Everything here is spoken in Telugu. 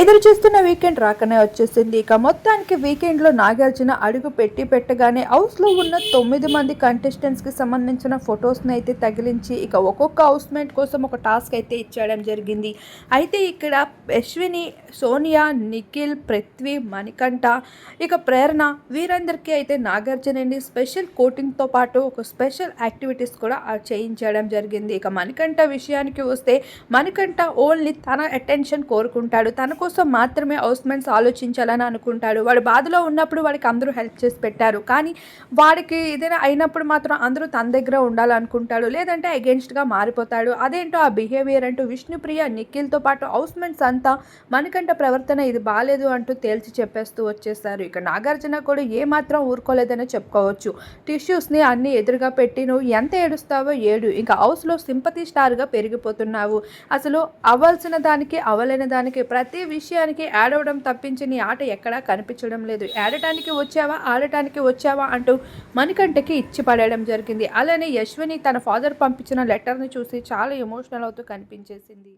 ఎదురు చూస్తున్న వీకెండ్ రాకనే వచ్చేసింది. ఇక మొత్తానికి వీకెండ్లో నాగార్జున అడుగు పెట్టి పెట్టగానే హౌస్లో ఉన్న తొమ్మిది మంది కంటెస్టెంట్స్కి సంబంధించిన ఫొటోస్ని అయితే తగిలించి ఇక ఒక్కొక్క హౌస్మేట్ కోసం ఒక టాస్క్ అయితే ఇచ్చేయడం జరిగింది. అయితే ఇక్కడ అశ్విని సోనియా నిఖిల్ పృథ్వీ మణికంఠ ఇక ప్రేరణ వీరందరికీ అయితే నాగార్జున అండి స్పెషల్ కోటింగ్తో పాటు ఒక స్పెషల్ యాక్టివిటీస్ కూడా చేయించడం జరిగింది. ఇక మణికంఠ విషయానికి వస్తే మణికంఠ ఓన్లీ తన అటెన్షన్ కోరుకుంటాడు. తనకు కోసం మాత్రమే హౌస్మెంట్స్ ఆలోచించాలని అనుకుంటాడు. వాడు బాధలో ఉన్నప్పుడు వాడికి అందరూ హెల్ప్ చేసి పెట్టారు. కానీ వాడికి ఏదైనా అయినప్పుడు మాత్రం అందరూ తన దగ్గర ఉండాలనుకుంటాడు. లేదంటే అగెన్స్ట్గా మారిపోతాడు. అదేంటో ఆ బిహేవియర్ అంటూ విష్ణుప్రియ నిఖిల్తో పాటు హౌస్మెంట్స్ అంతా మనకంట ప్రవర్తన ఇది బాగాలేదు అంటూ తేల్చి చెప్పేస్తూ వచ్చేసారు. ఇక నాగార్జున కూడా ఏమాత్రం ఊరుకోలేదని చెప్పుకోవచ్చు. టిష్యూస్ని అన్ని ఎదురుగా పెట్టి నువ్వు ఎంత ఏడుస్తావో ఏడు. ఇంకా హౌస్లో సింపతి స్టార్గా పెరిగిపోతున్నావు. అసలు అవ్వాల్సిన దానికి అవ్వలేని దానికి ప్రతి విషయానికి యాడ్ అవ్వడం తప్పించి నీ ఆట ఎక్కడా కనిపించడం లేదు. ఆడటానికి వచ్చావా? ఆడటానికి వచ్చావా? అంటూ మణికంఠకి ఇచ్చి పడేయడం జరిగింది. అలానే యశ్విని తన ఫాదర్ పంపించిన లెటర్ని చూసి చాలా ఎమోషనల్ అవుతూ కనిపించేసింది.